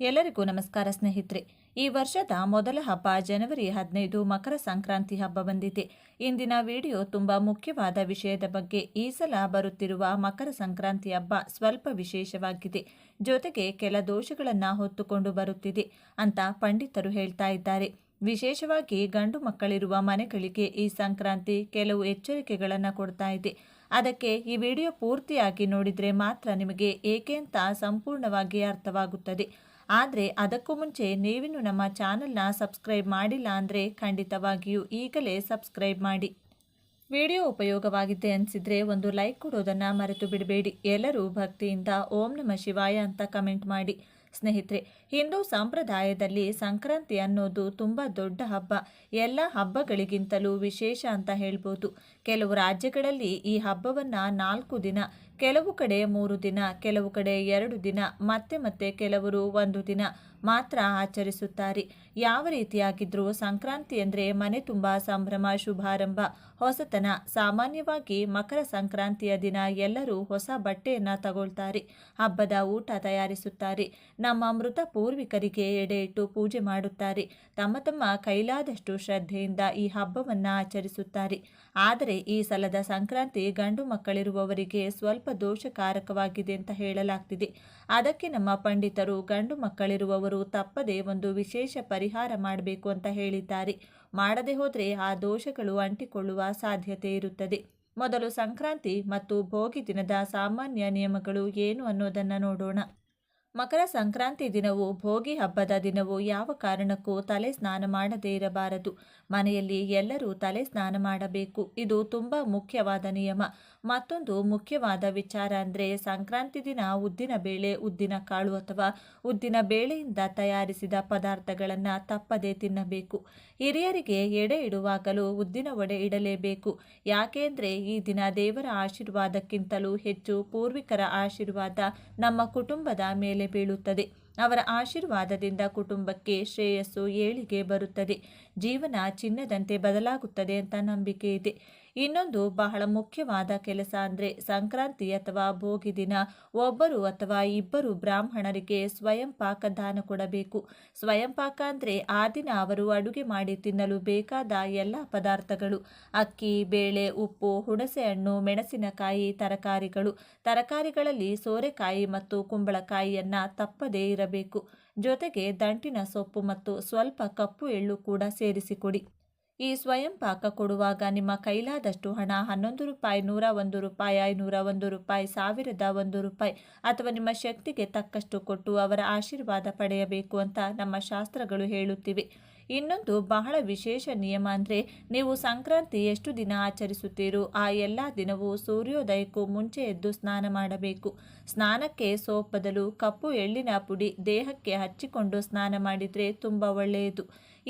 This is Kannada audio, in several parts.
ಎಲ್ಲರಿಗೂ ನಮಸ್ಕಾರ ಸ್ನೇಹಿತರೆ. ಈ ವರ್ಷದ ಮೊದಲ ಹಬ್ಬ ಜನವರಿ ಹದಿನೈದು ಮಕರ ಸಂಕ್ರಾಂತಿ ಹಬ್ಬ ಬಂದಿದೆ. ಇಂದಿನ ವಿಡಿಯೋ ತುಂಬ ಮುಖ್ಯವಾದ ವಿಷಯದ ಬಗ್ಗೆ ಈ ಸಲ ಬರುತ್ತಿರುವ ಮಕರ ಸಂಕ್ರಾಂತಿ ಹಬ್ಬ ಸ್ವಲ್ಪ ವಿಶೇಷವಾಗಿದೆ. ಜೊತೆಗೆ ಕೆಲ ದೋಷಗಳನ್ನು ಹೊತ್ತುಕೊಂಡು ಬರುತ್ತಿದೆ ಅಂತ ಪಂಡಿತರು ಹೇಳ್ತಾ ಇದ್ದಾರೆ. ವಿಶೇಷವಾಗಿ ಗಂಡು ಮಕ್ಕಳಿರುವ ಮನೆಗಳಿಗೆ ಈ ಸಂಕ್ರಾಂತಿ ಕೆಲವು ಎಚ್ಚರಿಕೆಗಳನ್ನು ಕೊಡ್ತಾ ಇದೆ. ಅದಕ್ಕೆ ಈ ವಿಡಿಯೋ ಪೂರ್ತಿಯಾಗಿ ನೋಡಿದರೆ ಮಾತ್ರ ನಿಮಗೆ ಏಕೆ ಅಂತ ಸಂಪೂರ್ಣವಾಗಿ ಅರ್ಥವಾಗುತ್ತದೆ. ಆದರೆ ಅದಕ್ಕೂ ಮುಂಚೆ ನೀವಿನ್ನು ನಮ್ಮ ಚಾನಲ್ನ ಸಬ್ಸ್ಕ್ರೈಬ್ ಮಾಡಿಲ್ಲ ಅಂದರೆ ಖಂಡಿತವಾಗಿಯೂ ಈಗಲೇ ಸಬ್ಸ್ಕ್ರೈಬ್ ಮಾಡಿ. ವಿಡಿಯೋ ಉಪಯೋಗವಾಗಿದೆ ಅನಿಸಿದರೆ ಒಂದು ಲೈಕ್ ಕೊಡೋದನ್ನು ಮರೆತು ಬಿಡಬೇಡಿ. ಎಲ್ಲರೂ ಭಕ್ತಿಯಿಂದ ಓಂ ನಮ ಶಿವಾಯ ಅಂತ ಕಮೆಂಟ್ ಮಾಡಿ. ಸ್ನೇಹಿತರೆ, ಹಿಂದೂ ಸಂಪ್ರದಾಯದಲ್ಲಿ ಸಂಕ್ರಾಂತಿ ಅನ್ನೋದು ತುಂಬ ದೊಡ್ಡ ಹಬ್ಬ. ಎಲ್ಲ ಹಬ್ಬಗಳಿಗಿಂತಲೂ ವಿಶೇಷ ಅಂತ ಹೇಳ್ಬೋದು. ಕೆಲವು ರಾಜ್ಯಗಳಲ್ಲಿ ಈ ಹಬ್ಬವನ್ನು ನಾಲ್ಕು ದಿನ ಕೆಲವು ಕಡೆ ಮೂರು ದಿನ, ಕೆಲವು ಕಡೆ ಎರಡು ದಿನ, ಮತ್ತೆ ಮತ್ತೆ ಕೆಲವರು ಒಂದು ದಿನ ಮಾತ್ರ ಆಚರಿಸುತ್ತಾರೆ. ಯಾವ ರೀತಿಯಾಗಿದ್ರೂ ಸಂಕ್ರಾಂತಿ ಅಂದರೆ ಮನೆ ತುಂಬ ಸಂಭ್ರಮ, ಶುಭಾರಂಭ, ಹೊಸತನ. ಸಾಮಾನ್ಯವಾಗಿ ಮಕರ ಸಂಕ್ರಾಂತಿಯ ದಿನ ಎಲ್ಲರೂ ಹೊಸ ಬಟ್ಟೆಯನ್ನು ತಗೊಳ್ತಾರೆ, ಹಬ್ಬದ ಊಟ ತಯಾರಿಸುತ್ತಾರೆ. ನಮ್ಮ ಮೃತ ಪೂರ್ವಿಕರಿಗೆ ಎಡೆ ಇಟ್ಟು ಪೂಜೆ ಮಾಡುತ್ತಾರೆ. ತಮ್ಮ ತಮ್ಮ ಕೈಲಾದಷ್ಟು ಶ್ರದ್ಧೆಯಿಂದ ಈ ಹಬ್ಬವನ್ನು ಆಚರಿಸುತ್ತಾರೆ. ಆದರೆ ಈ ಸಲದ ಸಂಕ್ರಾಂತಿ ಗಂಡು ಮಕ್ಕಳಿರುವವರಿಗೆ ಸ್ವಲ್ಪ ದೋಷಕಾರಕವಾಗಿದೆ ಅಂತ ಹೇಳಲಾಗ್ತಿದೆ. ಅದಕ್ಕೆ ನಮ್ಮ ಪಂಡಿತರು ಗಂಡು ಮಕ್ಕಳಿರುವವರು ತಪ್ಪದೆ ಒಂದು ವಿಶೇಷ ಪರಿಹಾರ ಮಾಡಬೇಕು ಅಂತ ಹೇಳಿದ್ದಾರೆ. ಮಾಡದೆ ಹೋದರೆ ಆ ದೋಷಗಳು ಅಂಟಿಕೊಳ್ಳುವ ಸಾಧ್ಯತೆ ಇರುತ್ತದೆ. ಮೊದಲು ಸಂಕ್ರಾಂತಿ ಮತ್ತು ಭೋಗಿ ದಿನದ ಸಾಮಾನ್ಯ ನಿಯಮಗಳು ಏನು ಅನ್ನೋದನ್ನು ನೋಡೋಣ. ಮಕರ ಸಂಕ್ರಾಂತಿ ದಿನವು ಭೋಗಿ ಹಬ್ಬದ ದಿನವು ಯಾವ ಕಾರಣಕ್ಕೂ ತಲೆ ಸ್ನಾನ ಮಾಡದೇ ಇರಬಾರದು. ಮನೆಯಲ್ಲಿ ಎಲ್ಲರೂ ತಲೆ ಸ್ನಾನ ಮಾಡಬೇಕು. ಇದು ತುಂಬ ಮುಖ್ಯವಾದ ನಿಯಮ. ಮತ್ತೊಂದು ಮುಖ್ಯವಾದ ವಿಚಾರ ಅಂದರೆ ಸಂಕ್ರಾಂತಿ ದಿನ ಉದ್ದಿನ ಬೇಳೆ, ಉದ್ದಿನ ಕಾಳು ಅಥವಾ ಉದ್ದಿನ ಬೇಳೆಯಿಂದ ತಯಾರಿಸಿದ ಪದಾರ್ಥಗಳನ್ನು ತಪ್ಪದೇ ತಿನ್ನಬೇಕು. ಹಿರಿಯರಿಗೆ ಎಡೆ ಇಡುವಾಗಲೂ ಉದ್ದಿನ ಒಡೆ ಇಡಲೇಬೇಕು. ಯಾಕೆಂದರೆ ಈ ದಿನ ದೇವರ ಆಶೀರ್ವಾದಕ್ಕಿಂತಲೂ ಹೆಚ್ಚು ಪೂರ್ವಿಕರ ಆಶೀರ್ವಾದ ನಮ್ಮ ಕುಟುಂಬದ ಮೇಲೆ ಬೀಳುತ್ತದೆ. ಅವರ ಆಶೀರ್ವಾದದಿಂದ ಕುಟುಂಬಕ್ಕೆ ಶ್ರೇಯಸ್ಸು ಏಳಿಗೆ ಬರುತ್ತದೆ. ಜೀವನ ಚಿನ್ನದಂತೆ ಬದಲಾಗುತ್ತದೆ ಅಂತ ನಂಬಿಕೆ ಇದೆ. ಇನ್ನೊಂದು ಬಹಳ ಮುಖ್ಯವಾದ ಕೆಲಸ ಅಂದರೆ ಸಂಕ್ರಾಂತಿ ಅಥವಾ ಭೋಗಿ ದಿನ. ಒಬ್ಬರು ಅಥವಾ ಇಬ್ಬರು ಬ್ರಾಹ್ಮಣರಿಗೆ ಸ್ವಯಂ ಪಾಕ ದಾನ ಕೊಡಬೇಕು. ಸ್ವಯಂ ಪಾಕ ಅಂದರೆ ಆ ದಿನ ಅವರು ಅಡುಗೆ ಮಾಡಿ ತಿನ್ನಲು ಬೇಕಾದ ಎಲ್ಲ ಪದಾರ್ಥಗಳು. ಅಕ್ಕಿ, ಬೇಳೆ, ಉಪ್ಪು ಹುಣಸೆ ಹಣ್ಣು ಮೆಣಸಿನಕಾಯಿ, ತರಕಾರಿಗಳು. ತರಕಾರಿಗಳಲ್ಲಿ ಸೋರೆಕಾಯಿ ಮತ್ತು ಕುಂಬಳಕಾಯಿಯನ್ನು ತಪ್ಪದೇ ಇರಬೇಕು. ಜೊತೆಗೆ ದಂಟಿನ ಸೊಪ್ಪು ಮತ್ತು ಸ್ವಲ್ಪ ಕಪ್ಪು ಎಳ್ಳು ಕೂಡ ಸೇರಿಸಿಕೊಡಿ. ಈ ಸ್ವಯಂ ಪಾಕ ಕೊಡುವಾಗ ನಿಮ್ಮ ಕೈಲಾದಷ್ಟು ಹಣ, ಹನ್ನೊಂದು ರೂಪಾಯಿ, ನೂರ ಒಂದು ರೂಪಾಯಿ, ಐನೂರ ಒಂದು ರೂಪಾಯಿ, ಸಾವಿರದ ಒಂದು ರೂಪಾಯಿ ಅಥವಾ ನಿಮ್ಮ ಶಕ್ತಿಗೆ ತಕ್ಕಷ್ಟು ಕೊಟ್ಟು ಅವರ ಆಶೀರ್ವಾದ ಪಡೆಯಬೇಕು ಅಂತ ನಮ್ಮ ಶಾಸ್ತ್ರಗಳು ಹೇಳುತ್ತಿವೆ. ಇನ್ನೊಂದು ಬಹಳ ವಿಶೇಷ ನಿಯಮ ಅಂದರೆ ನೀವು ಸಂಕ್ರಾಂತಿ ಎಷ್ಟು ದಿನ ಆಚರಿಸುತ್ತೀರೋ ಆ ಎಲ್ಲ ದಿನವೂ ಸೂರ್ಯೋದಯಕ್ಕೂ ಮುಂಚೆ ಎದ್ದು ಸ್ನಾನ ಮಾಡಬೇಕು. ಸ್ನಾನಕ್ಕೆ ಸೋಪ್ ಬದಲು ಕಪ್ಪು ಎಳ್ಳಿನ ಪುಡಿ ದೇಹಕ್ಕೆ ಹಚ್ಚಿಕೊಂಡು ಸ್ನಾನ ಮಾಡಿದರೆ ತುಂಬ ಒಳ್ಳೆಯದು.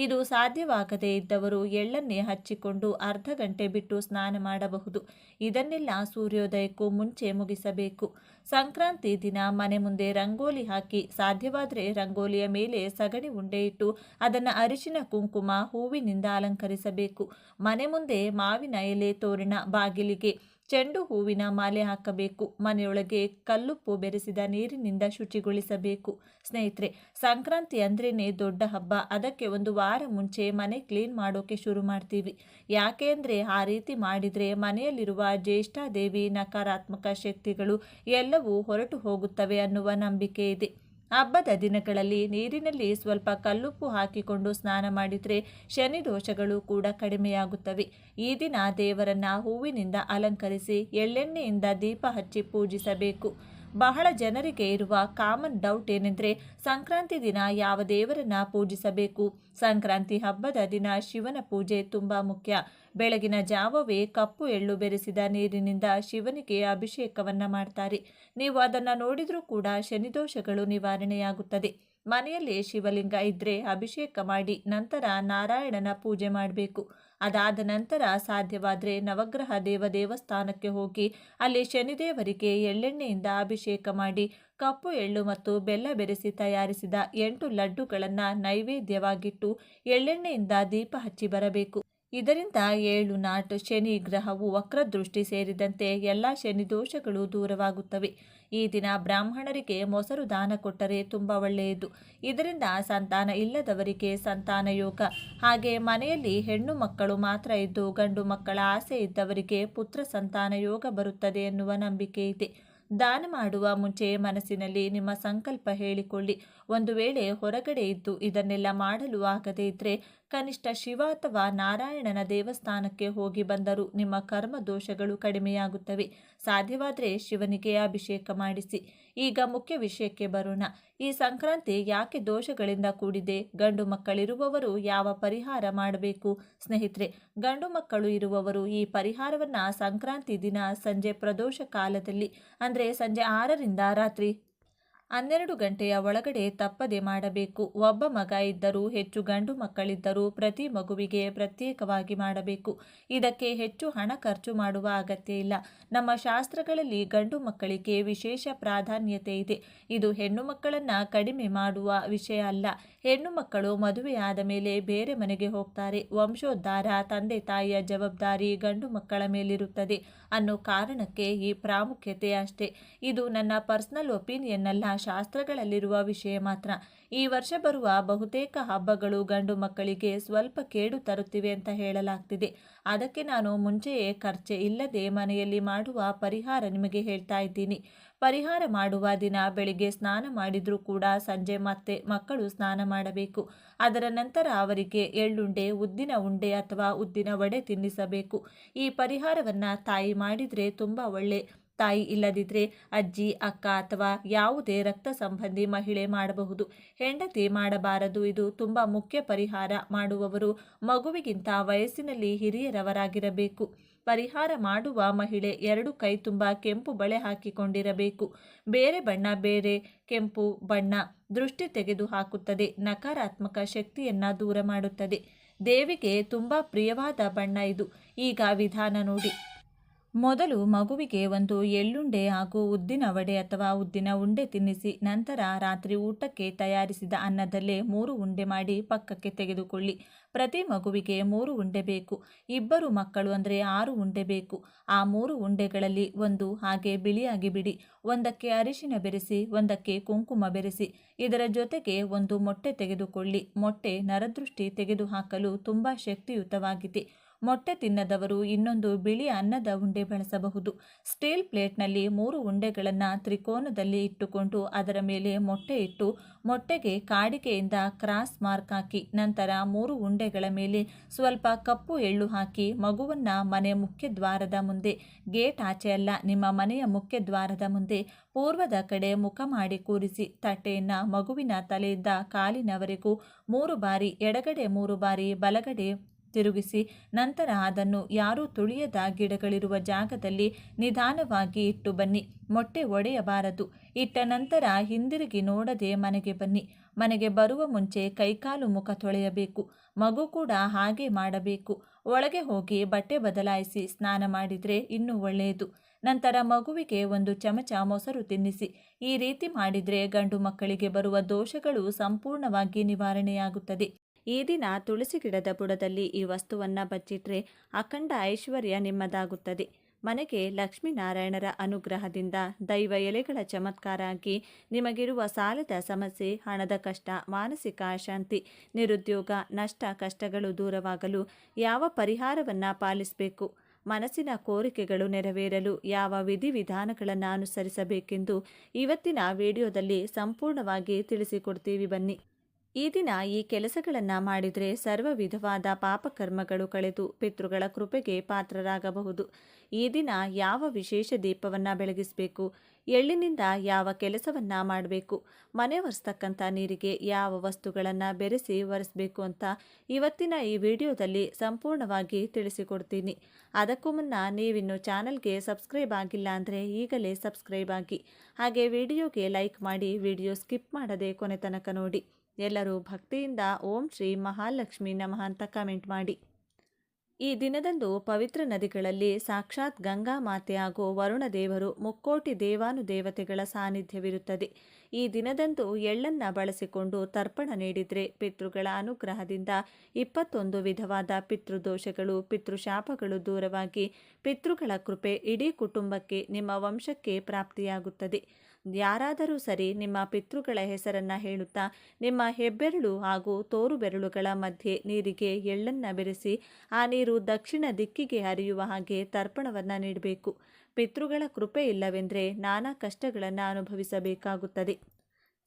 ಇದು ಸಾಧ್ಯವಾಗದೇ ಇದ್ದವರು ಎಳ್ಳನ್ನೇ ಹಚ್ಚಿಕೊಂಡು ಅರ್ಧ ಗಂಟೆ ಬಿಟ್ಟು ಸ್ನಾನ ಮಾಡಬಹುದು. ಇದನ್ನೆಲ್ಲ ಸೂರ್ಯೋದಯಕ್ಕೂ ಮುಂಚೆ ಮುಗಿಸಬೇಕು. ಸಂಕ್ರಾಂತಿ ದಿನ ಮನೆ ಮುಂದೆ ರಂಗೋಲಿ ಹಾಕಿ, ಸಾಧ್ಯವಾದರೆ ರಂಗೋಲಿಯ ಮೇಲೆ ಸಗಣಿ ಉಂಡೆ ಇಟ್ಟು ಅದನ್ನು ಅರಿಶಿನ ಕುಂಕುಮ ಹೂವಿನಿಂದ ಅಲಂಕರಿಸಬೇಕು. ಮನೆ ಮುಂದೆ ಮಾವಿನ ಎಲೆ ತೋರಣ, ಬಾಗಿಲಿಗೆ ಚೆಂಡು ಹೂವಿನ ಮಾಲೆ ಹಾಕಬೇಕು. ಮನೆಯೊಳಗೆ ಕಲ್ಲುಪ್ಪು ಬೆರೆಸಿದ ನೀರಿನಿಂದ ಶುಚಿಗೊಳಿಸಬೇಕು. ಸ್ನೇಹಿತರೆ, ಸಂಕ್ರಾಂತಿ ಅಂದ್ರೇ ದೊಡ್ಡ ಹಬ್ಬ. ಅದಕ್ಕೆ ಒಂದು ವಾರ ಮುಂಚೆ ಮನೆ ಕ್ಲೀನ್ ಮಾಡೋಕೆ ಶುರು ಮಾಡ್ತೀವಿ. ಯಾಕೆ ಅಂದರೆ ಆ ರೀತಿ ಮಾಡಿದರೆ ಮನೆಯಲ್ಲಿರುವ ಜ್ಯೇಷ್ಠಾದೇವಿ ನಕಾರಾತ್ಮಕ ಶಕ್ತಿಗಳು ಎಲ್ಲವೂ ಹೊರಟು ಹೋಗುತ್ತವೆ ಅನ್ನುವ ನಂಬಿಕೆ ಇದೆ. ಹಬ್ಬದ ದಿನಗಳಲ್ಲಿ ನೀರಿನಲ್ಲಿ ಸ್ವಲ್ಪ ಕಲ್ಲುಪ್ಪು ಹಾಕಿಕೊಂಡು ಸ್ನಾನ ಮಾಡಿದರೆ ಶನಿ ದೋಷಗಳು ಕೂಡ ಕಡಿಮೆಯಾಗುತ್ತವೆ. ಈ ದಿನ ದೇವರನ್ನ ಹೂವಿನಿಂದ ಅಲಂಕರಿಸಿ ಎಳ್ಳೆಣ್ಣೆಯಿಂದ ದೀಪ ಹಚ್ಚಿ ಪೂಜಿಸಬೇಕು. ಬಹಳ ಜನರಿಗೆ ಇರುವ ಕಾಮನ್ ಡೌಟ್ ಏನೆಂದರೆ ಸಂಕ್ರಾಂತಿ ದಿನ ಯಾವ ದೇವರನ್ನ ಪೂಜಿಸಬೇಕು? ಸಂಕ್ರಾಂತಿ ಹಬ್ಬದ ದಿನ ಶಿವನ ಪೂಜೆ ತುಂಬ ಮುಖ್ಯ. ಬೆಳಗಿನ ಜಾವವೇ ಕಪ್ಪು ಎಳ್ಳು ಬೆರೆಸಿದ ನೀರಿನಿಂದ ಶಿವನಿಗೆ ಅಭಿಷೇಕವನ್ನು ಮಾಡ್ತಾರೆ. ನೀವು ಅದನ್ನು ನೋಡಿದರೂ ಕೂಡ ಶನಿದೋಷಗಳು ನಿವಾರಣೆಯಾಗುತ್ತದೆ. ಮನೆಯಲ್ಲಿ ಶಿವಲಿಂಗ ಇದ್ರೆ ಅಭಿಷೇಕ ಮಾಡಿ ನಂತರ ನಾರಾಯಣನ ಪೂಜೆ ಮಾಡಬೇಕು. ಅದಾದ ನಂತರ ಸಾಧ್ಯವಾದರೆ ನವಗ್ರಹ ದೇವ ದೇವಸ್ಥಾನಕ್ಕೆ ಹೋಗಿ ಅಲ್ಲಿ ಶನಿದೇವರಿಗೆ ಎಳ್ಳೆಣ್ಣೆಯಿಂದ ಅಭಿಷೇಕ ಮಾಡಿ, ಕಪ್ಪು ಎಳ್ಳು ಮತ್ತು ಬೆಲ್ಲ ಬೆರೆಸಿ ತಯಾರಿಸಿದ ಎಂಟು ಲಡ್ಡುಗಳನ್ನು ನೈವೇದ್ಯವಾಗಿಟ್ಟು ಎಳ್ಳೆಣ್ಣೆಯಿಂದ ದೀಪ ಹಚ್ಚಿ ಬರಬೇಕು. ಇದರಿಂದ ಏಳು ನಾಟ್ ಶನಿ ಗ್ರಹವು ವಕ್ರದೃಷ್ಟಿ ಸೇರಿದಂತೆ ಎಲ್ಲ ಶನಿ ದೋಷಗಳು ದೂರವಾಗುತ್ತವೆ. ಈ ದಿನ ಬ್ರಾಹ್ಮಣರಿಗೆ ಮೊಸರು ದಾನ ಕೊಟ್ಟರೆ ತುಂಬ ಒಳ್ಳೆಯದು. ಇದರಿಂದ ಸಂತಾನ ಇಲ್ಲದವರಿಗೆ ಸಂತಾನ ಯೋಗ. ಹಾಗೆ ಮನೆಯಲ್ಲಿ ಹೆಣ್ಣು ಮಕ್ಕಳು ಮಾತ್ರ ಇದ್ದು ಗಂಡು ಮಕ್ಕಳ ಆಸೆ ಇದ್ದವರಿಗೆ ಪುತ್ರ ಸಂತಾನ ಯೋಗ ಬರುತ್ತದೆ ಎನ್ನುವ ನಂಬಿಕೆ ಇದೆ. ದಾನ ಮಾಡುವ ಮುಂಚೆ ಮನಸ್ಸಿನಲ್ಲಿ ನಿಮ್ಮ ಸಂಕಲ್ಪ ಹೇಳಿಕೊಳ್ಳಿ. ಒಂದು ವೇಳೆ ಹೊರಗಡೆ ಇದ್ದು ಇದನ್ನೆಲ್ಲ ಮಾಡಲು ಆಗದೇ ಇದ್ದರೆ ಕನಿಷ್ಠ ಶಿವ ಅಥವಾ ನಾರಾಯಣನ ದೇವಸ್ಥಾನಕ್ಕೆ ಹೋಗಿ ಬಂದರೂ ನಿಮ್ಮ ಕರ್ಮ ದೋಷಗಳು ಕಡಿಮೆಯಾಗುತ್ತವೆ. ಸಾಧ್ಯವಾದರೆ ಶಿವನಿಗೆ ಅಭಿಷೇಕ ಮಾಡಿಸಿ. ಈಗ ಮುಖ್ಯ ವಿಷಯಕ್ಕೆ ಬರೋಣ. ಈ ಸಂಕ್ರಾಂತಿ ಯಾಕೆ ದೋಷಗಳಿಂದ ಕೂಡಿದೆ? ಗಂಡು ಮಕ್ಕಳಿರುವವರು ಯಾವ ಪರಿಹಾರ ಮಾಡಬೇಕು? ಸ್ನೇಹಿತರೆ, ಗಂಡು ಮಕ್ಕಳು ಇರುವವರು ಈ ಪರಿಹಾರವನ್ನು ಸಂಕ್ರಾಂತಿ ದಿನ ಸಂಜೆ ಪ್ರದೋಷ ಕಾಲದಲ್ಲಿ, ಅಂದರೆ ಸಂಜೆ ಆರರಿಂದ ರಾತ್ರಿ ಹನ್ನೆರಡು ಗಂಟೆಯ ಒಳಗಡೆ ತಪ್ಪದೆ ಮಾಡಬೇಕು. ಒಬ್ಬ ಮಗ ಇದ್ದರೂ ಹೆಚ್ಚು ಗಂಡು ಮಕ್ಕಳಿದ್ದರೂ ಪ್ರತಿ ಮಗುವಿಗೆ ಪ್ರತ್ಯೇಕವಾಗಿ ಮಾಡಬೇಕು. ಇದಕ್ಕೆ ಹೆಚ್ಚು ಹಣ ಖರ್ಚು ಮಾಡುವ ಅಗತ್ಯ ಇಲ್ಲ. ನಮ್ಮ ಶಾಸ್ತ್ರಗಳಲ್ಲಿ ಗಂಡು ಮಕ್ಕಳಿಗೆ ವಿಶೇಷ ಪ್ರಾಧಾನ್ಯತೆ ಇದೆ. ಇದು ಹೆಣ್ಣು ಮಕ್ಕಳನ್ನು ಕಡಿಮೆ ಮಾಡುವ ವಿಷಯ ಅಲ್ಲ. ಹೆಣ್ಣು ಮಕ್ಕಳು ಮದುವೆಯಾದ ಮೇಲೆ ಬೇರೆ ಮನೆಗೆ ಹೋಗ್ತಾರೆ. ವಂಶೋದ್ಧಾರ, ತಂದೆ ತಾಯಿಯ ಜವಾಬ್ದಾರಿ ಗಂಡು ಮಕ್ಕಳ ಮೇಲಿರುತ್ತದೆ ಅನ್ನೋ ಕಾರಣಕ್ಕೆ ಈ ಪ್ರಾಮುಖ್ಯತೆ ಅಷ್ಟೇ. ಇದು ನನ್ನ ಪರ್ಸನಲ್ ಒಪಿನಿಯನ್ ಅಲ್ಲ. ಶಾಸ್ತ್ರಗಳಲ್ಲಿರುವ ವಿಷಯ ಮಾತ್ರ. ಈ ವರ್ಷ ಬರುವ ಬಹುತೇಕ ಹಬ್ಬಗಳು ಗಂಡು ಮಕ್ಕಳಿಗೆ ಸ್ವಲ್ಪ ಕೇಡು ತರುತ್ತಿವೆ ಅಂತ ಹೇಳಲಾಗ್ತಿದೆ. ಅದಕ್ಕೆ ನಾನು ಮುಂಚೆಯೇ ಖರ್ಚೆ ಇಲ್ಲದೆ ಮನೆಯಲ್ಲಿ ಮಾಡುವ ಪರಿಹಾರ ನಿಮಗೆ ಹೇಳ್ತಾ ಇದ್ದೀನಿ. ಪರಿಹಾರ ಮಾಡುವ ದಿನ ಬೆಳಿಗ್ಗೆ ಸ್ನಾನ ಮಾಡಿದರೂ ಕೂಡ ಸಂಜೆ ಮತ್ತೆ ಮಕ್ಕಳು ಸ್ನಾನ ಮಾಡಬೇಕು. ಅದರ ನಂತರ ಅವರಿಗೆ ಎಳ್ಳುಂಡೆ, ಉದ್ದಿನ ಉಂಡೆ ಅಥವಾ ಉದ್ದಿನ ವಡೆ ತಿನ್ನಿಸಬೇಕು. ಈ ಪರಿಹಾರವನ್ನು ತಾಯಿ ಮಾಡಿದರೆ ತುಂಬ ಒಳ್ಳೆ ತಾಯಿ ಇಲ್ಲದಿದ್ದರೆ ಅಜ್ಜಿ, ಅಕ್ಕ ಅಥವಾ ಯಾವುದೇ ರಕ್ತ ಸಂಬಂಧಿ ಮಹಿಳೆ ಮಾಡಬಹುದು. ಹೆಂಡತಿ ಮಾಡಬಾರದು, ಇದು ತುಂಬ ಮುಖ್ಯ ಪರಿಹಾರ ಮಾಡುವವರು ಮಗುವಿಗಿಂತ ವಯಸ್ಸಿನಲ್ಲಿ ಹಿರಿಯರವರಾಗಿರಬೇಕು. ಪರಿಹಾರ ಮಾಡುವ ಮಹಿಳೆ ಎರಡು ಕೈ ತುಂಬ ಕೆಂಪು ಬಳೆ ಹಾಕಿಕೊಂಡಿರಬೇಕು. ಬೇರೆ ಬಣ್ಣ, ಬೇರೆ ಕೆಂಪು ಬಣ್ಣ ದೃಷ್ಟಿ ತೆಗೆದು ಹಾಕುತ್ತದೆ ನಕಾರಾತ್ಮಕ ಶಕ್ತಿಯನ್ನು ದೂರ ಮಾಡುತ್ತದೆ. ದೇವಿಗೆ ತುಂಬ ಪ್ರಿಯವಾದ ಬಣ್ಣ ಇದು. ಈಗ ವಿಧಾನ ನೋಡಿ. ಮೊದಲು ಮಗುವಿಗೆ ಒಂದು ಎಳ್ಳುಂಡೆ ಹಾಗೂ ಉದ್ದಿನ ವಡೆ ಅಥವಾ ಉದ್ದಿನ ಉಂಡೆ ತಿನ್ನಿಸಿ, ನಂತರ ರಾತ್ರಿ ಊಟಕ್ಕೆ ತಯಾರಿಸಿದ ಅನ್ನದಲ್ಲೇ ಮೂರು ಉಂಡೆ ಮಾಡಿ ಪಕ್ಕಕ್ಕೆ ತೆಗೆದುಕೊಳ್ಳಿ. ಪ್ರತಿ ಮಗುವಿಗೆ ಮೂರು ಉಂಡೆ ಬೇಕು. ಇಬ್ಬರು ಮಕ್ಕಳು ಅಂದರೆ ಆರು ಉಂಡೆ ಬೇಕು. ಆ ಮೂರು ಉಂಡೆಗಳಲ್ಲಿ ಒಂದು ಹಾಗೆ ಬಿಳಿಯಾಗಿ ಬಿಡಿ. ಒಂದಕ್ಕೆ ಅರಿಶಿನ ಬೆರೆಸಿ, ಒಂದಕ್ಕೆ ಕುಂಕುಮ ಬೆರೆಸಿ. ಇದರ ಜೊತೆಗೆ ಒಂದು ಮೊಟ್ಟೆ ತೆಗೆದುಕೊಳ್ಳಿ. ಮೊಟ್ಟೆ ನರದೃಷ್ಟಿ ತೆಗೆದುಹಾಕಲು ತುಂಬ ಶಕ್ತಿಯುತವಾಗಿದೆ. ಮೊಟ್ಟೆ ತಿನ್ನದವರು ಇನ್ನೊಂದು ಬಿಳಿ ಅನ್ನದ ಉಂಡೆ ಬಳಸಬಹುದು. ಸ್ಟೀಲ್ ಪ್ಲೇಟ್ನಲ್ಲಿ ಮೂರು ಉಂಡೆಗಳನ್ನು ತ್ರಿಕೋನದಲ್ಲಿ ಇಟ್ಟುಕೊಂಡು ಅದರ ಮೇಲೆ ಮೊಟ್ಟೆ ಇಟ್ಟು ಮೊಟ್ಟೆಗೆ ಕಾಡಿಗೆಯಿಂದ ಕ್ರಾಸ್ ಮಾರ್ಕ್ ಹಾಕಿ, ನಂತರ ಮೂರು ಉಂಡೆಗಳ ಮೇಲೆ ಸ್ವಲ್ಪ ಕಪ್ಪು ಎಳ್ಳು ಹಾಕಿ ಮಗುವನ್ನ ಮನೆ ಮುಖ್ಯ ದ್ವಾರದ ಮುಂದೆ, ಗೇಟ್ ಆಚೆ ಅಲ್ಲ, ನಿಮ್ಮ ಮನೆಯ ಮುಖ್ಯ ದ್ವಾರದ ಮುಂದೆ ಪೂರ್ವದ ಕಡೆ ಮುಖ ಮಾಡಿ ಕೂರಿಸಿ, ತಟ್ಟೆಯನ್ನು ಮಗುವಿನ ತಲೆಯಿಂದ ಕಾಲಿನವರೆಗೂ ಮೂರು ಬಾರಿ, ಎಡಗಡೆ ಮೂರು ಬಾರಿ, ಬಲಗಡೆ ತಿರುಗಿಸಿ ನಂತರ ಅದನ್ನು ಯಾರೂ ತುಳಿಯದ ಗಿಡಗಳಿರುವ ಜಾಗದಲ್ಲಿ ನಿಧಾನವಾಗಿ ಇಟ್ಟು ಬನ್ನಿ. ಮೊಟ್ಟೆ ಒಡೆಯಬಾರದು. ಇಟ್ಟ ನಂತರ ಹಿಂದಿರುಗಿ ನೋಡದೆ ಮನೆಗೆ ಬನ್ನಿ. ಮನೆಗೆ ಬರುವ ಮುಂಚೆ ಕೈಕಾಲು ಮುಖ ತೊಳೆಯಬೇಕು. ಮಗು ಕೂಡ ಹಾಗೆ ಮಾಡಬೇಕು. ಒಳಗೆ ಹೋಗಿ ಬಟ್ಟೆ ಬದಲಾಯಿಸಿ ಸ್ನಾನ ಮಾಡಿದರೆ ಇನ್ನೂ ಒಳ್ಳೆಯದು. ನಂತರ ಮಗುವಿಗೆ ಒಂದು ಚಮಚ ಮೊಸರು ತಿನ್ನಿಸಿ. ಈ ರೀತಿ ಮಾಡಿದರೆ ಗಂಡು ಮಕ್ಕಳಿಗೆ ಬರುವ ದೋಷಗಳು ಸಂಪೂರ್ಣವಾಗಿ ನಿವಾರಣೆಯಾಗುತ್ತದೆ. ಈ ದಿನ ತುಳಸಿ ಗಿಡದ ಬುಡದಲ್ಲಿ ಈ ವಸ್ತುವನ್ನು ಬಚ್ಚಿಟ್ರೆ ಅಖಂಡ ಐಶ್ವರ್ಯ ನಿಮ್ಮದಾಗುತ್ತದೆ. ಮನೆಗೆ ಲಕ್ಷ್ಮೀನಾರಾಯಣರ ಅನುಗ್ರಹದಿಂದ ದೈವ ಎಲೆಗಳ ಚಮತ್ಕಾರ ಆಗಿ ನಿಮಗಿರುವ ಸಾಲದ ಸಮಸ್ಯೆ, ಹಣದ ಕಷ್ಟ, ಮಾನಸಿಕ ಅಶಾಂತಿ, ನಿರುದ್ಯೋಗ, ನಷ್ಟ, ಕಷ್ಟಗಳು ದೂರವಾಗಲು ಯಾವ ಪರಿಹಾರವನ್ನು ಪಾಲಿಸಬೇಕು? ಮನಸ್ಸಿನ ಕೋರಿಕೆಗಳು ನೆರವೇರಲು ಯಾವ ವಿಧಿವಿಧಾನಗಳನ್ನು ಅನುಸರಿಸಬೇಕೆಂದು ಇವತ್ತಿನ ವಿಡಿಯೋದಲ್ಲಿ ಸಂಪೂರ್ಣವಾಗಿ ತಿಳಿಸಿಕೊಡ್ತೀವಿ ಬನ್ನಿ. ಈ ದಿನ ಈ ಕೆಲಸಗಳನ್ನು ಮಾಡಿದರೆ ಸರ್ವ ವಿಧವಾದ ಪಾಪಕರ್ಮಗಳು ಕಳೆದು ಪಿತೃಗಳ ಕೃಪೆಗೆ ಪಾತ್ರರಾಗಬಹುದು. ಈ ದಿನ ಯಾವ ವಿಶೇಷ ದೀಪವನ್ನು ಬೆಳಗಿಸಬೇಕು? ಎಳ್ಳಿನಿಂದ ಯಾವ ಕೆಲಸವನ್ನು ಮಾಡಬೇಕು? ಮನೆ ಒರೆಸ್ತಕ್ಕಂಥ ನೀರಿಗೆ ಯಾವ ವಸ್ತುಗಳನ್ನು ಬೆರೆಸಿ ಒರೆಸಬೇಕು ಅಂತ ಇವತ್ತಿನ ಈ ವಿಡಿಯೋದಲ್ಲಿ ಸಂಪೂರ್ಣವಾಗಿ ತಿಳಿಸಿಕೊಡ್ತೀನಿ. ಅದಕ್ಕೂ ಮುನ್ನ ನೀವಿನ್ನು ಚಾನಲ್ಗೆ ಸಬ್ಸ್ಕ್ರೈಬ್ ಆಗಿಲ್ಲ ಅಂದರೆ ಈಗಲೇ ಸಬ್ಸ್ಕ್ರೈಬ್ ಆಗಿ. ಹಾಗೆ ವಿಡಿಯೋಗೆ ಲೈಕ್ ಮಾಡಿ ವಿಡಿಯೋ ಸ್ಕಿಪ್ ಮಾಡದೆ ಕೊನೆ ತನಕ ನೋಡಿ. ಎಲ್ಲರೂ ಭಕ್ತಿಯಿಂದ ಓಂ ಶ್ರೀ ಮಹಾಲಕ್ಷ್ಮಿ ನಮಃ ಅಂತ ಕಮೆಂಟ್ ಮಾಡಿ. ಈ ದಿನದಂದು ಪವಿತ್ರ ನದಿಗಳಲ್ಲಿ ಸಾಕ್ಷಾತ್ ಗಂಗಾ ಮಾತೆ ಹಾಗೂ ವರುಣ ದೇವರು ಮುಕ್ಕೋಟಿ ದೇವಾನುದೇವತೆಗಳ ಸಾನ್ನಿಧ್ಯವಿರುತ್ತದೆ. ಈ ದಿನದಂದು ಎಳ್ಳನ್ನ ಬಳಸಿಕೊಂಡು ತರ್ಪಣ ನೀಡಿದರೆ ಪಿತೃಗಳ ಅನುಗ್ರಹದಿಂದ ಇಪ್ಪತ್ತೊಂದು ವಿಧವಾದ ಪಿತೃದೋಷಗಳು, ಪಿತೃಶಾಪಗಳು ದೂರವಾಗಿ ಪಿತೃಗಳ ಕೃಪೆ ಇಡೀ ಕುಟುಂಬಕ್ಕೆ ನಿಮ್ಮ ವಂಶಕ್ಕೆ ಪ್ರಾಪ್ತಿಯಾಗುತ್ತದೆ. ಯಾರಾದರೂ ಸರಿ ನಿಮ್ಮ ಪಿತೃಗಳ ಹೆಸರನ್ನ ಹೇಳುತ್ತಾ ನಿಮ್ಮ ಹೆಬ್ಬೆರಳು ಹಾಗೂ ತೋರು ಬೆರಳುಗಳ ಮಧ್ಯೆ ನೀರಿಗೆ ಎಳ್ಳನ್ನು ಬೆರೆಸಿ ಆ ನೀರು ದಕ್ಷಿಣ ದಿಕ್ಕಿಗೆ ಹರಿಯುವ ಹಾಗೆ ತರ್ಪಣವನ್ನು ನೀಡಬೇಕು. ಪಿತೃಗಳ ಕೃಪೆ ಇಲ್ಲವೆಂದರೆ ನಾನಾ ಕಷ್ಟಗಳನ್ನು ಅನುಭವಿಸಬೇಕಾಗುತ್ತದೆ.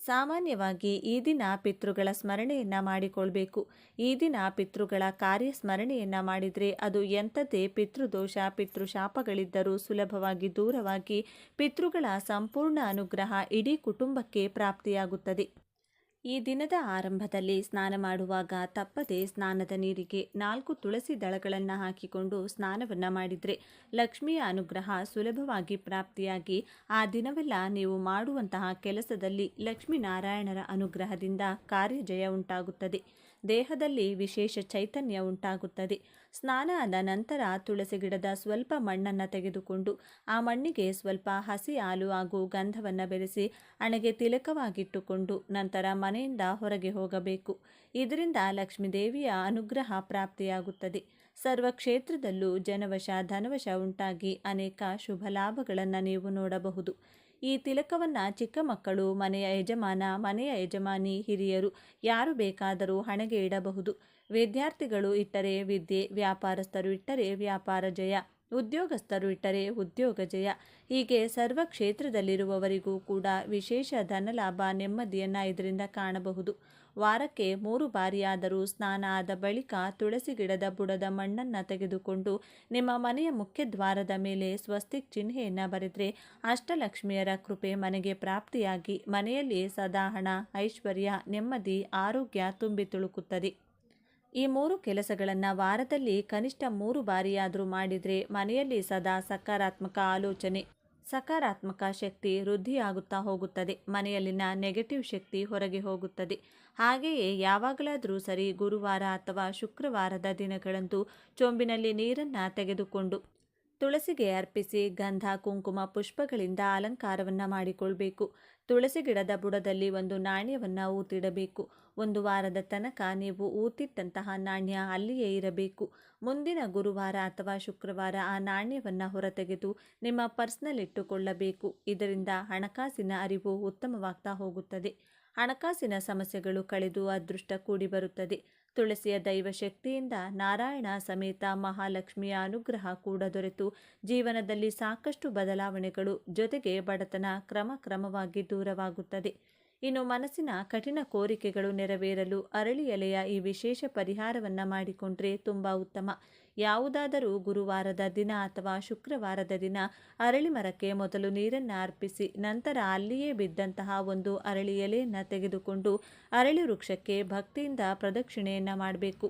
ಸಾಮಾನ್ಯವಾಗಿ ಈ ದಿನ ಪಿತೃಗಳ ಸ್ಮರಣೆಯನ್ನು ಮಾಡಿಕೊಳ್ಬೇಕು. ಈ ದಿನ ಪಿತೃಗಳ ಕಾರ್ಯ ಸ್ಮರಣೆಯನ್ನು ಮಾಡಿದರೆ ಅದು ಎಂಥದ್ದೇ ಪಿತೃದೋಷ, ಪಿತೃಶಾಪಗಳಿದ್ದರೂ ಸುಲಭವಾಗಿ ದೂರವಾಗಿ ಪಿತೃಗಳ ಸಂಪೂರ್ಣ ಅನುಗ್ರಹ ಇಡೀ ಕುಟುಂಬಕ್ಕೆ ಪ್ರಾಪ್ತಿಯಾಗುತ್ತದೆ. ಈ ದಿನದ ಆರಂಭದಲ್ಲಿ ಸ್ನಾನ ಮಾಡುವಾಗ ತಪ್ಪದೆ ಸ್ನಾನದ ನೀರಿಗೆ ನಾಲ್ಕು ತುಳಸಿ ದಳಗಳನ್ನು ಹಾಕಿಕೊಂಡು ಸ್ನಾನವನ್ನು ಮಾಡಿದರೆ ಲಕ್ಷ್ಮಿಯ ಅನುಗ್ರಹ ಸುಲಭವಾಗಿ ಪ್ರಾಪ್ತಿಯಾಗಿ ಆ ದಿನವೆಲ್ಲ ನೀವು ಮಾಡುವಂತಹ ಕೆಲಸದಲ್ಲಿ ಲಕ್ಷ್ಮೀನಾರಾಯಣರ ಅನುಗ್ರಹದಿಂದ ಕಾರ್ಯಜಯ ಉಂಟಾಗುತ್ತದೆ. ದೇಹದಲ್ಲಿ ವಿಶೇಷ ಚೈತನ್ಯ ಉಂಟಾಗುತ್ತದೆ. ಸ್ನಾನ ಆದ ನಂತರ ತುಳಸಿ ಗಿಡದ ಸ್ವಲ್ಪ ಮಣ್ಣನ್ನು ತೆಗೆದುಕೊಂಡು ಆ ಮಣ್ಣಿಗೆ ಸ್ವಲ್ಪ ಹಸಿ ಹಾಲು ಹಾಗೂ ಗಂಧವನ್ನು ಬೆರೆಸಿ ಹಣೆಗೆ ತಿಲಕವಾಗಿಟ್ಟುಕೊಂಡು ನಂತರ ಮನೆಯಿಂದ ಹೊರಗೆ ಹೋಗಬೇಕು. ಇದರಿಂದ ಲಕ್ಷ್ಮೀದೇವಿಯ ಅನುಗ್ರಹ ಪ್ರಾಪ್ತಿಯಾಗುತ್ತದೆ. ಸರ್ವ ಕ್ಷೇತ್ರದಲ್ಲೂ ಜನವಶ ಧನವಶ ಉಂಟಾಗಿ ಅನೇಕ ಶುಭ ಲಾಭಗಳನ್ನು ನೀವು ನೋಡಬಹುದು. ಈ ತಿಲಕವನ್ನು ಚಿಕ್ಕ ಮಕ್ಕಳು, ಮನೆಯ ಯಜಮಾನ, ಮನೆಯ ಯಜಮಾನಿ, ಹಿರಿಯರು ಯಾರು ಬೇಕಾದರೂ ಹಣೆಗೆ ಇಡಬಹುದು. ವಿದ್ಯಾರ್ಥಿಗಳು ಇಟ್ಟರೆ ವಿದ್ಯೆ, ವ್ಯಾಪಾರಸ್ಥರು ಇಟ್ಟರೆ ವ್ಯಾಪಾರ ಜಯ, ಉದ್ಯೋಗಸ್ಥರು ಇಟ್ಟರೆ ಉದ್ಯೋಗ ಜಯ. ಹೀಗೆ ಸರ್ವ ಕ್ಷೇತ್ರದಲ್ಲಿರುವವರಿಗೂ ಕೂಡ ವಿಶೇಷ ಧನಲಾಭ ನೆಮ್ಮದಿಯನ್ನು ಇದರಿಂದ ಕಾಣಬಹುದು. ವಾರಕ್ಕೆ ಮೂರು ಬಾರಿಯಾದರೂ ಸ್ನಾನ ಆದ ಬಳಿಕ ತುಳಸಿ ಗಿಡದ ಬುಡದ ಮಣ್ಣನ್ನು ತೆಗೆದುಕೊಂಡು ನಿಮ್ಮ ಮನೆಯ ಮುಖ್ಯ ದ್ವಾರದ ಮೇಲೆ ಸ್ವಸ್ತಿಕ್ ಚಿಹ್ನೆಯನ್ನು ಬರೆದರೆ ಅಷ್ಟಲಕ್ಷ್ಮಿಯರ ಕೃಪೆ ಮನೆಗೆ ಪ್ರಾಪ್ತಿಯಾಗಿ ಮನೆಯಲ್ಲಿ ಸದಾ ಹಣ, ಐಶ್ವರ್ಯ, ನೆಮ್ಮದಿ, ಆರೋಗ್ಯ ತುಂಬಿ ತುಳುಕುತ್ತದೆ. ಈ ಮೂರು ಕೆಲಸಗಳನ್ನು ವಾರದಲ್ಲಿ ಕನಿಷ್ಠ ಮೂರು ಬಾರಿಯಾದರೂ ಮಾಡಿದರೆ ಮನೆಯಲ್ಲಿ ಸದಾ ಸಕಾರಾತ್ಮಕ ಆಲೋಚನೆ. ಸಕಾರಾತ್ಮಕ ಶಕ್ತಿ ವೃದ್ಧಿಯಾಗುತ್ತಾ ಹೋಗುತ್ತದೆ. ಮನೆಯಲ್ಲಿನ ನೆಗೆಟಿವ್ ಶಕ್ತಿ ಹೊರಗೆ ಹೋಗುತ್ತದೆ. ಹಾಗೆಯೇ ಯಾವಾಗಲಾದರೂ ಸರಿ ಗುರುವಾರ ಅಥವಾ ಶುಕ್ರವಾರದ ದಿನಗಳಂತೂ ಚೊಂಬಿನಲ್ಲಿ ನೀರನ್ನು ತೆಗೆದುಕೊಂಡು ತುಳಸಿಗೆ ಅರ್ಪಿಸಿ ಗಂಧ, ಕುಂಕುಮ, ಪುಷ್ಪಗಳಿಂದ ಅಲಂಕಾರವನ್ನು ಮಾಡಿಕೊಳ್ಬೇಕು. ತುಳಸಿ ಗಿಡದ ಬುಡದಲ್ಲಿ ಒಂದು ನಾಣ್ಯವನ್ನು ಊತಿಡಬೇಕು. ಒಂದು ವಾರದ ತನಕ ನೀವು ಊತಿಟ್ಟಂತಹ ನಾಣ್ಯ ಅಲ್ಲಿಯೇ ಇರಬೇಕು. ಮುಂದಿನ ಗುರುವಾರ ಅಥವಾ ಶುಕ್ರವಾರ ಆ ನಾಣ್ಯವನ್ನು ಹೊರತೆಗೆದು ನಿಮ್ಮ ಪರ್ಸ್ನಲ್ಲಿ ಇಟ್ಟುಕೊಳ್ಳಬೇಕು. ಇದರಿಂದ ಹಣಕಾಸಿನ ಅರಿವು ಉತ್ತಮವಾಗ್ತಾ ಹೋಗುತ್ತದೆ. ಹಣಕಾಸಿನ ಸಮಸ್ಯೆಗಳು ಕಳೆದು ಅದೃಷ್ಟ ಕೂಡಿ ಬರುತ್ತದೆ. ತುಳಸಿಯ ದೈವ ಶಕ್ತಿಯಿಂದ ನಾರಾಯಣ ಸಮೇತ ಮಹಾಲಕ್ಷ್ಮಿಯ ಅನುಗ್ರಹ ಕೂಡ ದೊರೆತು. ಜೀವನದಲ್ಲಿ ಸಾಕಷ್ಟು ಬದಲಾವಣೆಗಳು ಜೊತೆಗೆ ಬಡತನ ಕ್ರಮ ಕ್ರಮವಾಗಿ ದೂರವಾಗುತ್ತದೆ. ಇನ್ನು ಮನಸ್ಸಿನ ಕಠಿಣ ಕೋರಿಕೆಗಳು ನೆರವೇರಲು ಅರಳಿ ಎಲೆಯ ಈ ವಿಶೇಷ ಪರಿಹಾರವನ್ನು ಮಾಡಿಕೊಂಡ್ರೆ ತುಂಬ ಉತ್ತಮ. ಯಾವುದಾದರೂ ಗುರುವಾರದ ದಿನ ಅಥವಾ ಶುಕ್ರವಾರದ ದಿನ ಅರಳಿ ಮರಕ್ಕೆ ಮೊದಲು ನೀರನ್ನು ಅರ್ಪಿಸಿ ನಂತರ ಅಲ್ಲಿಯೇ ಬಿದ್ದಂತಹ ಒಂದು ಅರಳಿ ಎಲೆಯನ್ನು ತೆಗೆದುಕೊಂಡು ಅರಳಿ ವೃಕ್ಷಕ್ಕೆ ಭಕ್ತಿಯಿಂದ ಪ್ರದಕ್ಷಿಣೆಯನ್ನು ಮಾಡಬೇಕು.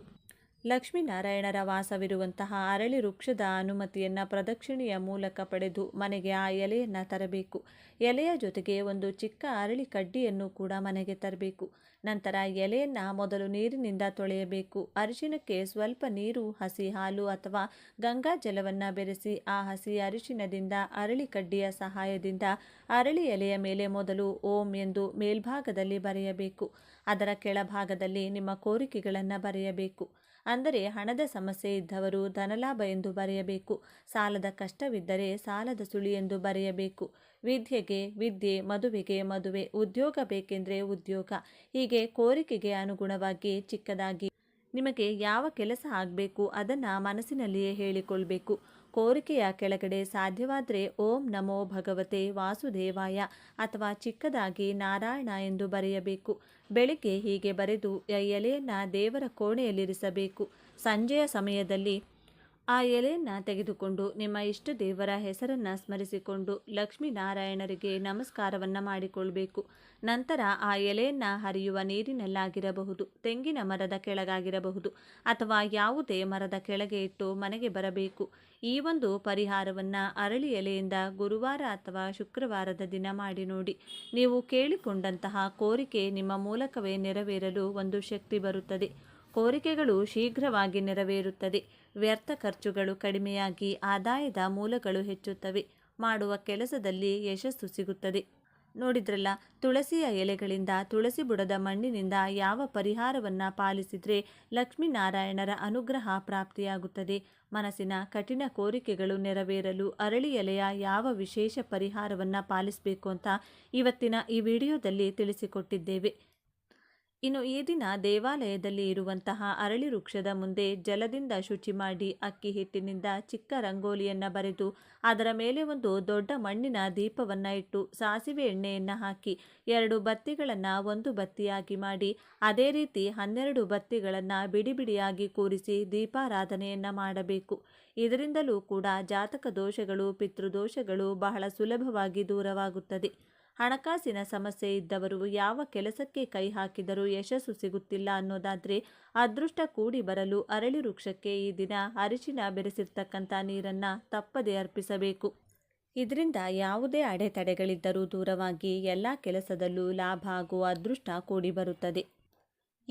ಲಕ್ಷ್ಮೀನಾರಾಯಣರ ವಾಸವಿರುವಂತಹ ಅರಳಿ ವೃಕ್ಷದ ಅನುಮತಿಯನ್ನು ಪ್ರದಕ್ಷಿಣೆಯ ಮೂಲಕ ಪಡೆದು ಮನೆಗೆ ಆ ಎಲೆಯನ್ನು ತರಬೇಕು. ಎಲೆಯ ಜೊತೆಗೆ ಒಂದು ಚಿಕ್ಕ ಅರಳಿ ಕಡ್ಡಿಯನ್ನು ಕೂಡ ಮನೆಗೆ ತರಬೇಕು. ನಂತರ ಎಲೆಯನ್ನು ಮೊದಲು ನೀರಿನಿಂದ ತೊಳೆಯಬೇಕು. ಅರಿಶಿನಕ್ಕೆ ಸ್ವಲ್ಪ ನೀರು, ಹಸಿ ಹಾಲು ಅಥವಾ ಗಂಗಾ ಜಲವನ್ನು ಬೆರೆಸಿ ಆ ಹಸಿ ಅರಿಶಿನದಿಂದ ಅರಳಿ ಕಡ್ಡಿಯ ಸಹಾಯದಿಂದ ಅರಳಿ ಎಲೆಯ ಮೇಲೆ ಮೊದಲು ಓಂ ಎಂದು ಮೇಲ್ಭಾಗದಲ್ಲಿ ಬರೆಯಬೇಕು. ಅದರ ಕೆಳಭಾಗದಲ್ಲಿ ನಿಮ್ಮ ಕೋರಿಕೆಗಳನ್ನು ಬರೆಯಬೇಕು. ಅಂದರೆ ಹಣದ ಸಮಸ್ಯೆ ಇದ್ದವರು ಧನಲಾಭ ಎಂದು ಬರೆಯಬೇಕು. ಸಾಲದ ಕಷ್ಟವಿದ್ದರೆ ಸಾಲದ ಸುಳಿ ಎಂದು ಬರೆಯಬೇಕು. ವಿದ್ಯೆಗೆ ವಿದ್ಯೆ, ಮದುವೆಗೆ ಮದುವೆ, ಉದ್ಯೋಗ ಬೇಕೆಂದರೆ ಉದ್ಯೋಗ. ಹೀಗೆ ಕೋರಿಕೆಗೆ ಅನುಗುಣವಾಗಿ ಚಿಕ್ಕದಾಗಿ ನಿಮಗೆ ಯಾವ ಕೆಲಸ ಆಗಬೇಕು ಅದನ್ನು ಮನಸ್ಸಿನಲ್ಲಿಯೇ ಹೇಳಿಕೊಳ್ಬೇಕು. ಕೋರಿಕೆಯ ಕೆಳಗಡೆ ಸಾಧ್ಯವಾದರೆ ಓಂ ನಮೋ ಭಗವತೆ ವಾಸುದೇವಾಯ ಅಥವಾ ಚಿಕ್ಕದಾಗಿ ನಾರಾಯಣ ಎಂದು ಬರೆಯಬೇಕು. ಬೆಳಿಗ್ಗೆ ಹೀಗೆ ಬರೆದು ಎಲೆಯನ್ನು ದೇವರ ಕೋಣೆಯಲ್ಲಿರಿಸಬೇಕು. ಸಂಜೆಯ ಸಮಯದಲ್ಲಿ ಆ ಎಲೆಯನ್ನು ತೆಗೆದುಕೊಂಡು ನಿಮ್ಮ ಇಷ್ಟ ದೇವರ ಹೆಸರನ್ನು ಸ್ಮರಿಸಿಕೊಂಡು ಲಕ್ಷ್ಮೀನಾರಾಯಣರಿಗೆ ನಮಸ್ಕಾರವನ್ನು ಮಾಡಿಕೊಳ್ಳಬೇಕು ನಂತರ ಆ ಎಲೆಯನ್ನು ಹರಿಯುವ ನೀರಿನಲ್ಲಾಗಿರಬಹುದು, ತೆಂಗಿನ ಮರದ ಕೆಳಗಾಗಿರಬಹುದು ಅಥವಾ ಯಾವುದೇ ಮರದ ಕೆಳಗೆ ಇಟ್ಟು ಮನೆಗೆ ಬರಬೇಕು. ಈ ಒಂದು ಪರಿಹಾರವನ್ನು ಅರಳಿ ಎಲೆಯಿಂದ ಗುರುವಾರ ಅಥವಾ ಶುಕ್ರವಾರದ ದಿನ ಮಾಡಿ ನೋಡಿ. ನೀವು ಕೇಳಿಕೊಂಡಂತಹ ಕೋರಿಕೆ ನಿಮ್ಮ ಮೂಲಕವೇ ನೆರವೇರಲು ಒಂದು ಶಕ್ತಿ ಬರುತ್ತದೆ. ಕೋರಿಕೆಗಳು ಶೀಘ್ರವಾಗಿ ನೆರವೇರುತ್ತದೆ. ವ್ಯರ್ಥ ಖರ್ಚುಗಳು ಕಡಿಮೆಯಾಗಿ ಆದಾಯದ ಮೂಲಗಳು ಹೆಚ್ಚುತ್ತವೆ. ಮಾಡುವ ಕೆಲಸದಲ್ಲಿ ಯಶಸ್ಸು ಸಿಗುತ್ತದೆ. ನೋಡಿದ್ರಲ್ಲ, ತುಳಸಿಯ ಎಲೆಗಳಿಂದ ತುಳಸಿ ಬುಡದ ಮಣ್ಣಿನಿಂದ ಯಾವ ಪರಿಹಾರವನ್ನು ಪಾಲಿಸಿದರೆ ಲಕ್ಷ್ಮೀನಾರಾಯಣರ ಅನುಗ್ರಹ ಪ್ರಾಪ್ತಿಯಾಗುತ್ತದೆ. ಮನಸ್ಸಿನ ಕಠಿಣ ಕೋರಿಕೆಗಳು ನೆರವೇರಲು ಅರಳಿ ಎಲೆಯ ಯಾವ ವಿಶೇಷ ಪರಿಹಾರವನ್ನು ಪಾಲಿಸಬೇಕು ಅಂತ ಇವತ್ತಿನ ಈ ವಿಡಿಯೋದಲ್ಲಿ ತಿಳಿಸಿಕೊಟ್ಟಿದ್ದೇವೆ. ಇನ್ನು ಈ ದಿನ ದೇವಾಲಯದಲ್ಲಿ ಇರುವಂತಹ ಅರಳಿ ವೃಕ್ಷದ ಮುಂದೆ ಜಲದಿಂದ ಶುಚಿ ಮಾಡಿ ಅಕ್ಕಿ ಹಿಟ್ಟಿನಿಂದ ಚಿಕ್ಕ ರಂಗೋಲಿಯನ್ನು ಬರೆದು ಅದರ ಮೇಲೆ ಒಂದು ದೊಡ್ಡ ಮಣ್ಣಿನ ದೀಪವನ್ನು ಇಟ್ಟು ಸಾಸಿವೆ ಎಣ್ಣೆಯನ್ನು ಹಾಕಿ ಎರಡು ಬತ್ತಿಗಳನ್ನು ಒಂದು ಬತ್ತಿಯಾಗಿ ಮಾಡಿ ಅದೇ ರೀತಿ ಹನ್ನೆರಡು ಬತ್ತಿಗಳನ್ನು ಬಿಡಿ ಬಿಡಿಯಾಗಿ ಕೂರಿಸಿ ದೀಪಾರಾಧನೆಯನ್ನು ಮಾಡಬೇಕು. ಇದರಿಂದಲೂ ಕೂಡ ಜಾತಕ ದೋಷಗಳು, ಪಿತೃದೋಷಗಳು ಬಹಳ ಸುಲಭವಾಗಿ ದೂರವಾಗುತ್ತದೆ. ಹಣಕಾಸಿನ ಸಮಸ್ಯೆ ಇದ್ದವರು ಯಾವ ಕೆಲಸಕ್ಕೆ ಕೈ ಹಾಕಿದರೂ ಯಶಸ್ಸು ಸಿಗುತ್ತಿಲ್ಲ ಅನ್ನೋದಾದರೆ ಅದೃಷ್ಟ ಕೂಡಿ ಬರಲು ಅರಳಿ ವೃಕ್ಷಕ್ಕೆ ಈ ದಿನ ಅರಿಶಿನ ಬೆರೆಸಿರ್ತಕ್ಕಂಥ ನೀರನ್ನು ತಪ್ಪದೆ ಅರ್ಪಿಸಬೇಕು. ಇದರಿಂದ ಯಾವುದೇ ಅಡೆತಡೆಗಳಿದ್ದರೂ ದೂರವಾಗಿ ಎಲ್ಲ ಕೆಲಸದಲ್ಲೂ ಲಾಭ ಹಾಗೂ ಅದೃಷ್ಟ ಕೂಡಿ ಬರುತ್ತದೆ.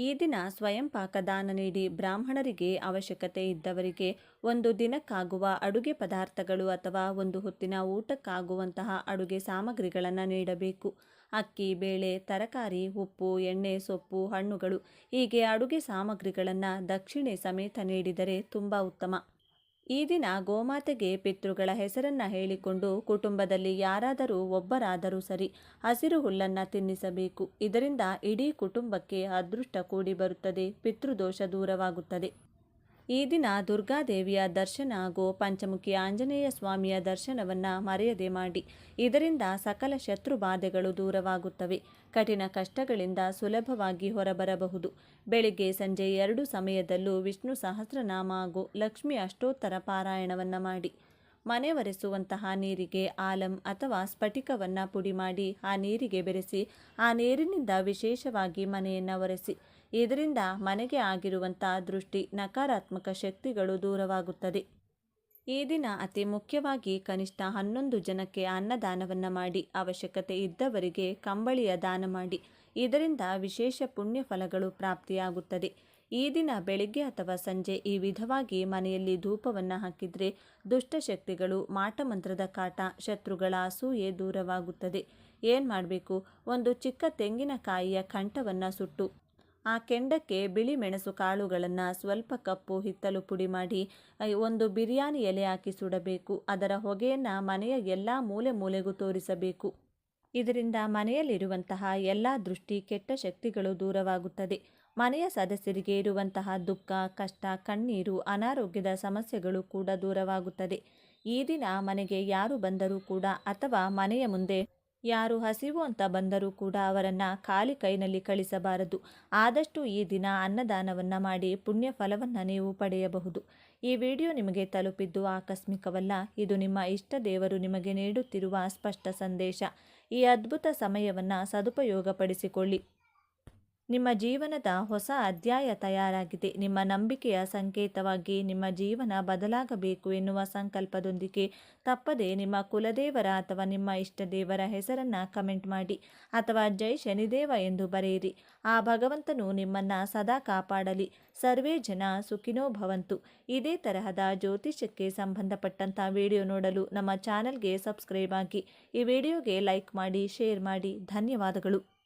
ಈ ದಿನ ಸ್ವಯಂ ಪಾಕದಾನ ನೀಡಿ ಬ್ರಾಹ್ಮಣರಿಗೆ ಅವಶ್ಯಕತೆ ಇದ್ದವರಿಗೆ ಒಂದು ದಿನಕ್ಕಾಗುವ ಅಡುಗೆ ಪದಾರ್ಥಗಳು ಅಥವಾ ಒಂದು ಹೊತ್ತಿನ ಊಟಕ್ಕಾಗುವಂತಹ ಅಡುಗೆ ಸಾಮಗ್ರಿಗಳನ್ನು ನೀಡಬೇಕು. ಅಕ್ಕಿ, ಬೇಳೆ, ತರಕಾರಿ, ಉಪ್ಪು, ಎಣ್ಣೆ, ಸೊಪ್ಪು, ಹಣ್ಣುಗಳು ಹೀಗೆ ಅಡುಗೆ ಸಾಮಗ್ರಿಗಳನ್ನು ದಕ್ಷಿಣೆ ಸಮೇತ ನೀಡಿದರೆ ತುಂಬ ಉತ್ತಮ. ಈ ದಿನ ಗೋಮಾತೆಗೆ ಪಿತೃಗಳ ಹೆಸರನ್ನ ಹೇಳಿಕೊಂಡು ಕುಟುಂಬದಲ್ಲಿ ಯಾರಾದರೂ ಒಬ್ಬರಾದರೂ ಸರಿ ಹಸಿರು ಹುಲ್ಲನ್ನು ತಿನ್ನಿಸಬೇಕು. ಇದರಿಂದ ಇಡೀ ಕುಟುಂಬಕ್ಕೆ ಅದೃಷ್ಟ ಕೂಡಿ ಬರುತ್ತದೆ. ಪಿತೃದೋಷ ದೂರವಾಗುತ್ತದೆ. ಈ ದಿನ ದುರ್ಗಾದೇವಿಯ ದರ್ಶನ ಹಾಗೂ ಪಂಚಮುಖಿ ಆಂಜನೇಯ ಸ್ವಾಮಿಯ ದರ್ಶನವನ್ನು ಮರೆಯದೆ ಮಾಡಿ. ಇದರಿಂದ ಸಕಲ ಶತ್ರು ಬಾಧೆಗಳು ದೂರವಾಗುತ್ತವೆ. ಕಠಿಣ ಕಷ್ಟಗಳಿಂದ ಸುಲಭವಾಗಿ ಹೊರಬರಬಹುದು. ಬೆಳಿಗ್ಗೆ ಸಂಜೆ ಎರಡು ಸಮಯದಲ್ಲೂ ವಿಷ್ಣು ಸಹಸ್ರನಾಮ ಹಾಗೂ ಲಕ್ಷ್ಮಿ ಅಷ್ಟೋತ್ತರ ಪಾರಾಯಣವನ್ನು ಮಾಡಿ. ಮನೆ ಒರೆಸುವಂತಹ ನೀರಿಗೆ ಆಲಂ ಅಥವಾ ಸ್ಫಟಿಕವನ್ನು ಪುಡಿ ಮಾಡಿ ಆ ನೀರಿಗೆ ಬೆರೆಸಿ ಆ ನೀರಿನಿಂದ ವಿಶೇಷವಾಗಿ ಮನೆಯನ್ನು ಒರೆಸಿ. ಇದರಿಂದ ಮನೆಗೆ ಆಗಿರುವಂಥ ದೃಷ್ಟಿ ನಕಾರಾತ್ಮಕ ಶಕ್ತಿಗಳು ದೂರವಾಗುತ್ತದೆ. ಈ ದಿನ ಅತಿ ಮುಖ್ಯವಾಗಿ ಕನಿಷ್ಠ ಹನ್ನೊಂದು ಜನಕ್ಕೆ ಅನ್ನದಾನವನ್ನು ಮಾಡಿ, ಅವಶ್ಯಕತೆ ಇದ್ದವರಿಗೆ ಕಂಬಳಿಯ ದಾನ ಮಾಡಿ. ಇದರಿಂದ ವಿಶೇಷ ಪುಣ್ಯ ಫಲಗಳು ಪ್ರಾಪ್ತಿಯಾಗುತ್ತದೆ. ಈ ದಿನ ಬೆಳಿಗ್ಗೆ ಅಥವಾ ಸಂಜೆ ಈ ವಿಧವಾಗಿ ಮನೆಯಲ್ಲಿ ಧೂಪವನ್ನು ಹಾಕಿದರೆ ದುಷ್ಟಶಕ್ತಿಗಳು ಮಾಟಮಂತ್ರದ ಕಾಟ, ಶತ್ರುಗಳ ಅಸೂಯೆ ದೂರವಾಗುತ್ತದೆ. ಏನು ಮಾಡಬೇಕು? ಒಂದು ಚಿಕ್ಕ ತೆಂಗಿನಕಾಯಿಯ ಕಂಠವನ್ನು ಸುಟ್ಟು, ಆ ಕೆಂಡಕ್ಕೆ ಬಿಳಿ ಮೆಣಸು ಕಾಳುಗಳನ್ನು ಸ್ವಲ್ಪ ಕಪ್ಪು ಹಿತ್ತಲು ಪುಡಿ ಮಾಡಿ ಒಂದು ಬಿರಿಯಾನಿ ಎಲೆ ಹಾಕಿ ಸುಡಬೇಕು. ಅದರ ಹೊಗೆಯನ್ನು ಮನೆಯ ಎಲ್ಲ ಮೂಲೆ ಮೂಲೆಗೂ ತೋರಿಸಬೇಕು. ಇದರಿಂದ ಮನೆಯಲ್ಲಿರುವಂತಹ ಎಲ್ಲ ದೃಷ್ಟಿ ಕೆಟ್ಟ ಶಕ್ತಿಗಳು ದೂರವಾಗುತ್ತದೆ. ಮನೆಯ ಸದಸ್ಯರಿಗೆ ಇರುವಂತಹ ದುಃಖ, ಕಷ್ಟ, ಕಣ್ಣೀರು, ಅನಾರೋಗ್ಯದ ಸಮಸ್ಯೆಗಳು ಕೂಡ ದೂರವಾಗುತ್ತದೆ. ಈ ದಿನ ಮನೆಗೆ ಯಾರು ಬಂದರೂ ಕೂಡ ಅಥವಾ ಮನೆಯ ಮುಂದೆ ಯಾರು ಹಸಿವು ಅಂತ ಬಂದರೂ ಕೂಡ ಅವರನ್ನು ಖಾಲಿ ಕೈನಲ್ಲಿ ಕಳಿಸಬಾರದು. ಆದಷ್ಟು ಈ ದಿನ ಅನ್ನದಾನವನ್ನು ಮಾಡಿ ಪುಣ್ಯ ಫಲವನ್ನು ನೀವು ಪಡೆಯಬಹುದು. ಈ ವಿಡಿಯೋ ನಿಮಗೆ ತಲುಪಿದ್ದು ಆಕಸ್ಮಿಕವಲ್ಲ, ಇದು ನಿಮ್ಮ ಇಷ್ಟ ದೇವರು ನಿಮಗೆ ನೀಡುತ್ತಿರುವ ಸ್ಪಷ್ಟ ಸಂದೇಶ. ಈ ಅದ್ಭುತ ಸಮಯವನ್ನು ಸದುಪಯೋಗಪಡಿಸಿಕೊಳ್ಳಿ. ನಿಮ್ಮ ಜೀವನದ ಹೊಸ ಅಧ್ಯಾಯ ತಯಾರಾಗಿದೆ. ನಿಮ್ಮ ನಂಬಿಕೆಯ ಸಂಕೇತವಾಗಿ ನಿಮ್ಮ ಜೀವನ ಬದಲಾಗಬೇಕು ಎನ್ನುವ ಸಂಕಲ್ಪದೊಂದಿಗೆ ತಪ್ಪದೆ ನಿಮ್ಮ ಕುಲದೇವರ ಅಥವಾ ನಿಮ್ಮ ಇಷ್ಟ ದೇವರ ಹೆಸರನ್ನು ಕಮೆಂಟ್ ಮಾಡಿ ಅಥವಾ ಜೈ ಶನಿದೇವ ಎಂದು ಬರೆಯಿರಿ. ಆ ಭಗವಂತನು ನಿಮ್ಮನ್ನು ಸದಾ ಕಾಪಾಡಲಿ. ಸರ್ವೇ ಜನ ಸುಖಿನೋ ಭವಂತು. ಇದೇ ತರಹದ ಜ್ಯೋತಿಷ್ಯಕ್ಕೆ ಸಂಬಂಧಪಟ್ಟಂಥ ವಿಡಿಯೋ ನೋಡಲು ನಮ್ಮ ಚಾನಲ್ಗೆ ಸಬ್ಸ್ಕ್ರೈಬ್ ಆಗಿ ಈ ವಿಡಿಯೋಗೆ ಲೈಕ್ ಮಾಡಿ, ಶೇರ್ ಮಾಡಿ. ಧನ್ಯವಾದಗಳು.